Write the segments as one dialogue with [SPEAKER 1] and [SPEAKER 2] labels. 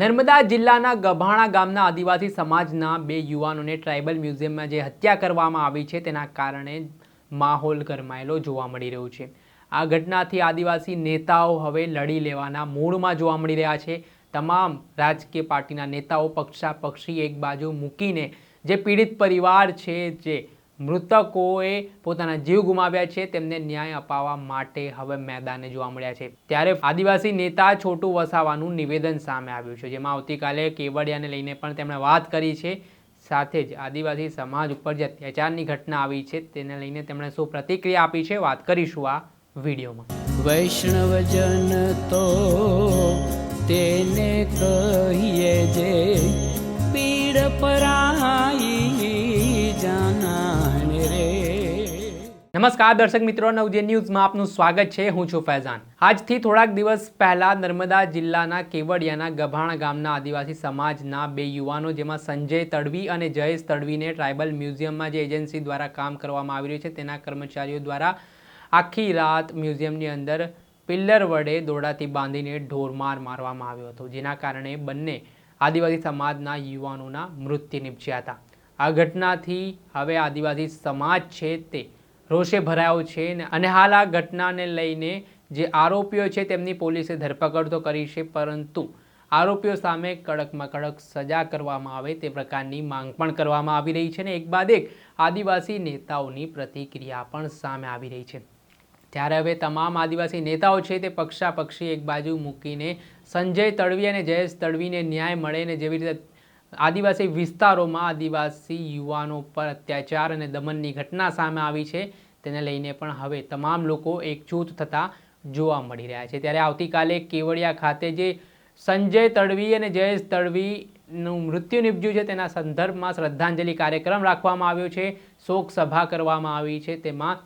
[SPEAKER 1] નર્મદા જિલ્લાના ગભાણા ગામના આદિવાસી સમાજના બે યુવાનોને ટ્રાઇબલ મ્યુઝિયમમાં જે હત્યા કરવામાં આવી છે, તેના કારણે માહોલ ગરમાયેલો જોવા મળી રહ્યો છે. આ ઘટનાથી આદિવાસી નેતાઓ હવે લડી લેવાના મૂડમાં જોવા મળી રહ્યા છે. તમામ રાજકીય પાર્ટીના નેતાઓ પક્ષા પક્ષી એક બાજુ મૂકીને જે પીડિત પરિવાર છે, જે મૃતકોએ પોતાના જીવ ગુમાવ્યા છે, તેમને ન્યાય અપાવવા માટે હવે મેદાને જોવા મળ્યા છે. ત્યારે આદિવાસી નેતા છોટુ વસાવાનું નિવેદન સામે આવ્યું છે, જેમાં આવતીકાલે કેવડિયાને લઈને પણ તેમણે વાત કરી છે. સાથે જ આદિવાસી સમાજ ઉપર જે અત્યાચારની ઘટના આવી છે, તેને લઈને તેમણે શું પ્રતિક્રિયા આપી છે, વાત કરીશું આ વિડીયોમાં.
[SPEAKER 2] વૈષ્ણવજન તો તેને કહીએ જે પીડ પરાઈ
[SPEAKER 1] નમસ્કાર, દર્શક મિત્રો. નવજે ન્યૂઝમાં આપનું સ્વાગત છે. હું છું ફૈઝાન. આજથી થોડાક દિવસ પહેલા નર્મદા જિલ્લાના કેવડિયાના ગભાણા ગામના આદિવાસી સમાજના બે યુવાનો, જેમાં સંજય તડવી અને જયેશ તડવીને ટ્રાઇબલ મ્યુઝિયમમાં જે એજન્સી દ્વારા કામ કરવામાં આવી રહ્યું છે, તેના કર્મચારીઓ દ્વારા આખી રાત મ્યુઝિયમની અંદર પિલ્લર વડે દોરડાથી બાંધીને ઢોરમાર મારવામાં આવ્યો હતો, જેના કારણે બંને આદિવાસી સમાજના યુવાનોના મૃત્યુ નિપજ્યા હતા. આ ઘટનાથી હવે આદિવાસી સમાજ છે તે રોષે ભરાયો છે અને હાલ આ ઘટનાને લઈને જે આરોપીઓ છે તેમની પોલીસે ધરપકડ તો કરી છે, પરંતુ આરોપીઓ સામે કડકમાં કડક સજા કરવામાં આવે તે પ્રકારની માંગ પણ કરવામાં આવી રહી છે ને એક બાદ એક આદિવાસી નેતાઓની પ્રતિક્રિયા પણ સામે આવી રહી છે. ત્યારે હવે તમામ આદિવાસી નેતાઓ છે તે પક્ષાપક્ષી એક બાજુ મૂકીને સંજય તડવી અને જયેશ તડવીને ન્યાય મળે ને જેવી રીતે આદિવાસી વિસ્તારોમાં આદિવાસી યુવાનો પર અત્યાચાર અને દમનની ઘટના સામે આવી છે. તેને લઈને પણ હવે તમામ લોકો એકજૂથ થતા જોવા મળી રહ્યા છે. ત્યારે આવતીકાલે કેવડિયા ખાતે જે સંજય તડવી અને જયેશ તડવીનું મૃત્યુ નિપજ્યું છે, તેના સંદર્ભમાં શ્રદ્ધાંજલિ કાર્યક્રમ રાખવામાં આવ્યો છે. શોક સભા કરવામાં આવી છે. તેમાં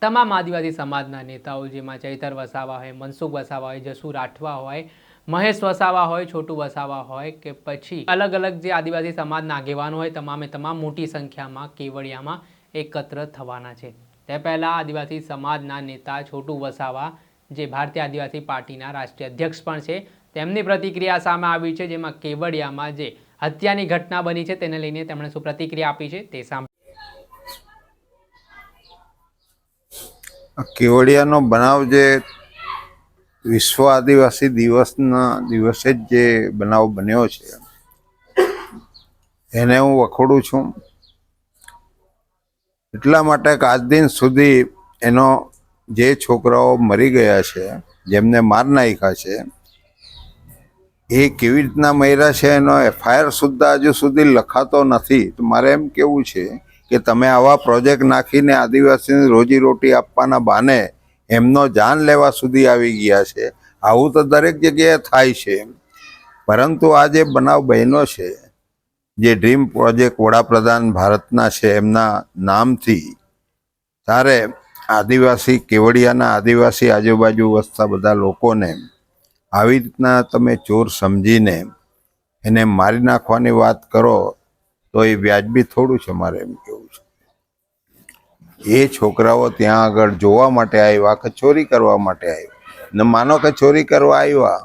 [SPEAKER 1] તમામ આદિવાસી સમાજના નેતાઓ, જેમાં ચૈતર વસાવા હોય, મનસુખ વસાવા હોય જસુ રાઠવા હોય મહેશ વસાવા હોય, છોટુ વસાવા હોય કે પછી અલગ અલગ જે આદિવાસી સમાજના આગેવાનો હોય, તમામે તમામ મોટી સંખ્યામાં કેવડિયામાં એકત્ર થવાના છે. તે પહેલાં આદિવાસી સમાજના નેતા છોટુ વસાવા, જે ભારતીય આદિવાસી પાર્ટીના રાષ્ટ્રીય અધ્યક્ષ પણ છે, તેમની પ્રતિક્રિયા સામે આવી છે, જેમાં કેવડિયામાં જે હત્યાની ઘટના બની છે, તેને લઈને તેમણે શું પ્રતિક્રિયા આપી છે, તે
[SPEAKER 3] સામે કેવડિયાનો બનાવ જે વિશ્વ આદિવાસી દિવસના દિવસે જ જે બનાવ બન્યો છે, એને હું વખોડું છું. એટલા માટે કે આજ દિન સુધી એનો જે છોકરાઓ મરી ગયા છે, જેમને માર નાખ્યા છે, એ કેવી રીતના મર્યા છે, એનો એફઆઈઆર સુદ્ધા હજુ સુધી લખાતો નથી. તો મારે એમ કેવું છે કે તમે આવા પ્રોજેક્ટ નાખીને આદિવાસીને રોજીરોટી આપવાના બહાને એમનો જાન લેવા સુધી આવી ગયા છે. આવું તો દરેક જગ્યાએ થાય છે. પરંતુ આ જે બનાવ બહેનો છે, જે ડ્રીમ પ્રોજેક્ટ વડાપ્રધાન ભારતના છે, એમના નામથી ત્યારે આદિવાસી કેવડિયાના આદિવાસી આજુબાજુ વસતા બધા લોકોને આવી રીતના તમે ચોર સમજીને એને મારી નાખવાની વાત કરો, તો એ વ્યાજબી થોડું છે મારે એમ છે એ છોકરાઓ ત્યાં આગળ જોવા માટે આવ્યા કે ચોરી કરવા માટે આવ્યા? ને માનો કે ચોરી કરવા આવ્યા,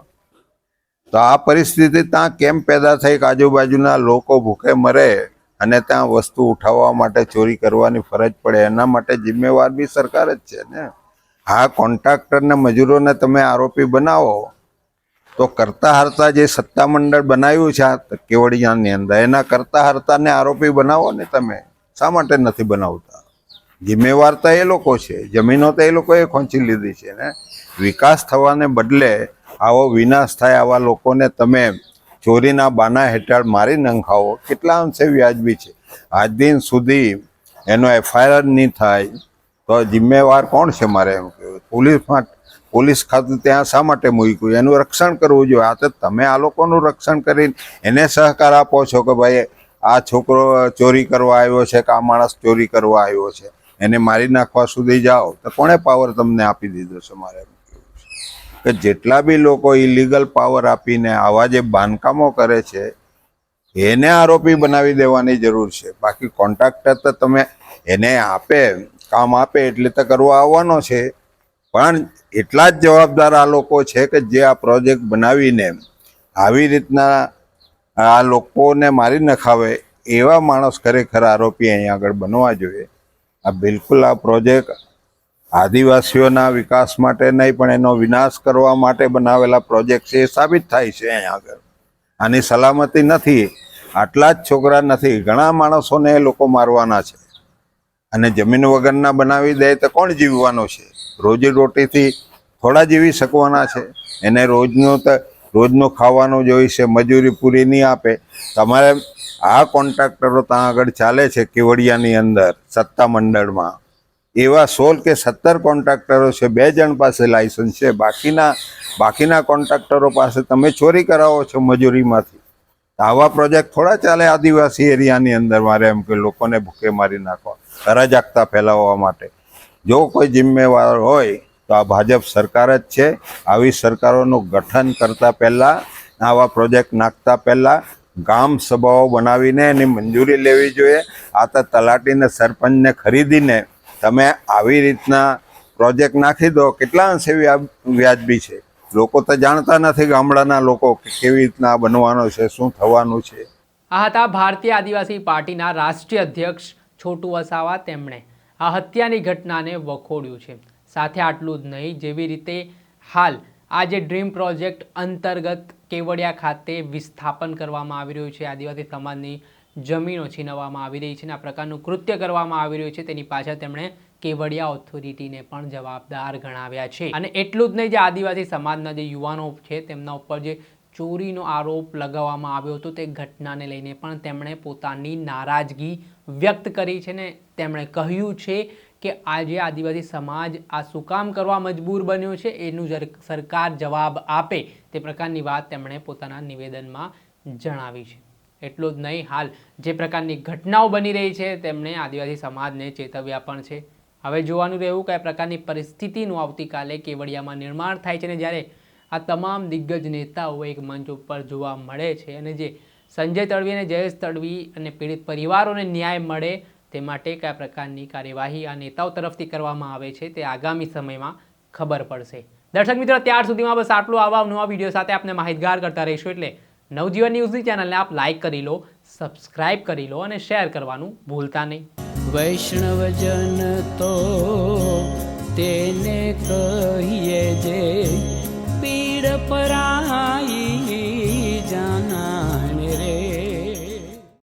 [SPEAKER 3] તો આ પરિસ્થિતિ ત્યાં કેમ પેદા થઈ કે આજુબાજુના લોકો ભૂખે મરે અને ત્યાં વસ્તુ ઉઠાવવા માટે ચોરી કરવાની ફરજ પડે? એના માટે જિમ્મેવાર બી સરકાર જ છે ને. આ કોન્ટ્રાક્ટરને મજૂરોને તમે આરોપી બનાવો, તો કરતા હરતા જે સત્તામંડળ બનાવ્યું છે આ કેવડિયાની અંદર, એના કરતા હરતાને આરોપી બનાવો ને તમે. શા માટે નથી બનાવતા? જિમ્મેવાર તો એ લોકો છે. જમીનો તો એ લોકોએ ખોંચી લીધી છે ને. વિકાસ થવાને બદલે આવો વિનાશ થાય આવા લોકોને તમે ચોરીના બાના હેઠળ મારી નંખાવો. કેટલા અંશે વ્યાજબી છે. આજ દિન સુધી એનો એફઆઈઆર નહીં થાય તો જિમ્મેવાર કોણ છે મારે એમ કહેવું. પોલીસ માટે પોલીસ ખાતું ત્યાં શા માટે મૂક્યું? એનું રક્ષણ કરવું જોઈએ. આ તો તમે આ લોકોનું રક્ષણ કરીને એને સહકાર આપો છો કે ભાઈ આ છોકરો ચોરી કરવા આવ્યો છે કે આ માણસ ચોરી કરવા આવ્યો છે. એને મારી નાખવા સુધી જાઓ તો કોણે પાવર તમને આપી દીધો છે મારે કે જેટલા બી લોકો ઇલીગલ પાવર આપીને આવા જે બાંધકામો કરે છે, એને આરોપી બનાવી દેવાની જરૂર છે. બાકી કોન્ટ્રાક્ટર તો તમે એને આપે, કામ આપે એટલે તો કરવા આવવાનો છે. પણ એટલા જ જવાબદાર આ લોકો છે કે જે આ પ્રોજેક્ટ બનાવીને આવી રીતના આ લોકોને મારી નખાવે એવા માણસ ખરેખર આરોપી અહીંયા આગળ બનવા જોઈએ. આ બિલકુલ આ પ્રોજેક્ટ આદિવાસીઓના વિકાસ માટે નહીં, પણ એનો વિનાશ કરવા માટે બનાવેલા પ્રોજેક્ટ છે એ સાબિત થાય છે અહીંયા આગળ. આની સલામતી નથી, આટલા જ છોકરા નથી, ઘણા માણસોને એ લોકો મારવાના છે. અને જમીન વગરના બનાવી દે તો કોણ જીવવાનો છે? રોજી રોટીથી થોડા જીવી શકવાના છે. એને રોજનું તો, રોજનું ખાવાનું જોઈશે મજૂરી પૂરી નહીં આપે. તમારે આ કોન્ટ્રાક્ટરો ત્યાં આગળ ચાલે છે કેવડિયાની અંદર સત્તા મંડળમાં. એવા સોળ કે સત્તર કોન્ટ્રાક્ટરો છે, બે જણ પાસે લાયસન્સ છે, બાકીના બાકીના કોન્ટ્રાક્ટરો પાસે તમે ચોરી કરાવો છો મજૂરીમાંથી. આવા પ્રોજેક્ટ થોડા ચાલે આદિવાસી એરિયાની અંદર, મારે એમ કે લોકોને ભૂખે મારી નાખવા અરાજકતા ફેલાવવા માટે. જો કોઈ જિમ્મેવાર હોય, તો આ ભાજપ સરકાર જ છે. આવી સરકારોનું ગઠન કરતા પહેલાં, આવા પ્રોજેક્ટ નાખતા પહેલાં ગામ સભાઓ બનાવીને એની મંજૂરી લેવી જોઈએ. આ તો તલાટીને સરપંચને ખરીદીને તમે આવી રીતના પ્રોજેક્ટ નાખી દો. કેટલા અંશે વ્યાજબી છે? લોકો તો જાણતા નથી ગામડાના લોકો કેવી રીતના બનવાનો છે, શું થવાનું છે.
[SPEAKER 1] આ હતા ભારતીય આદિવાસી પાર્ટીના રાષ્ટ્રીય અધ્યક્ષ છોટુ વસાવા તેમણે. આ હત્યાની ઘટનાને વખોડ્યું છે. સાથે આટલું જ નહીં, જેવી રીતે હાલ આ જે ડ્રીમ પ્રોજેક્ટ અંતર્ગત કેવડિયા ખાતે વિસ્થાપન કરવામાં આવી રહ્યું છે. આદિવાસી સમાજની જમીનો છીનવવામાં આવી રહી છે અને આ પ્રકારનું કૃત્ય કરવામાં આવી રહ્યું છે. તેની પાછળ તેમણે કેવડિયા ઓથોરિટીને પણ જવાબદાર ગણાવ્યા છે. અને એટલું જ નહીં, જે આદિવાસી સમાજના જે યુવાનો છે, તેમના ઉપર જે ચોરીનો આરોપ લગાવવામાં આવ્યો હતો, તે ઘટનાને લઈને પણ તેમણે પોતાની નારાજગી વ્યક્ત કરી છે ને તેમણે કહ્યું છે કે આજે આદિવાસી સમાજ આ શું કામ કરવા મજબૂર બન્યો છે એનું સરકાર જવાબ આપે તે પ્રકારની વાત તેમણે પોતાના નિવેદનમાં જણાવી છે. એટલું જ નહીં, હાલ જે પ્રકારની ઘટનાઓ બની રહી છે તેમણે આદિવાસી સમાજને ચેતવ્યા પણ છે. હવે જોવાનું રહેવું કયા પ્રકારની પરિસ્થિતિનું આવતીકાલે કેવડિયામાં નિર્માણ થાય છે અને જ્યારે આ તમામ દિગ્ગજ નેતાઓ એક મંચ ઉપર જોવા મળે છે અને જે સંજય તડવી અને જયેશ તડવી અને પીડિત પરિવારોને ન્યાય મળે તે માટે કયા પ્રકારની કાર્યવાહી આ નેતાઓ તરફથી કરવામાં આવે છે તે આગામી સમયમાં ખબર પડશે. દર્શક મિત્રો, ત્યાર સુધીમાં બસ આટલું. આવા નવા વીડિયો સાથે આપને માહિતગાર કરતા રહીશું એટલે નવજીવન ન્યૂઝની ચેનલને આપ લાઇક કરી લો સબસ્ક્રાઇબ કરી લો અને શેર કરવાનું ભૂલતા નહીં.
[SPEAKER 2] વૈષ્ણવજન તો તેને કહીએ જે પીડ પરાઈ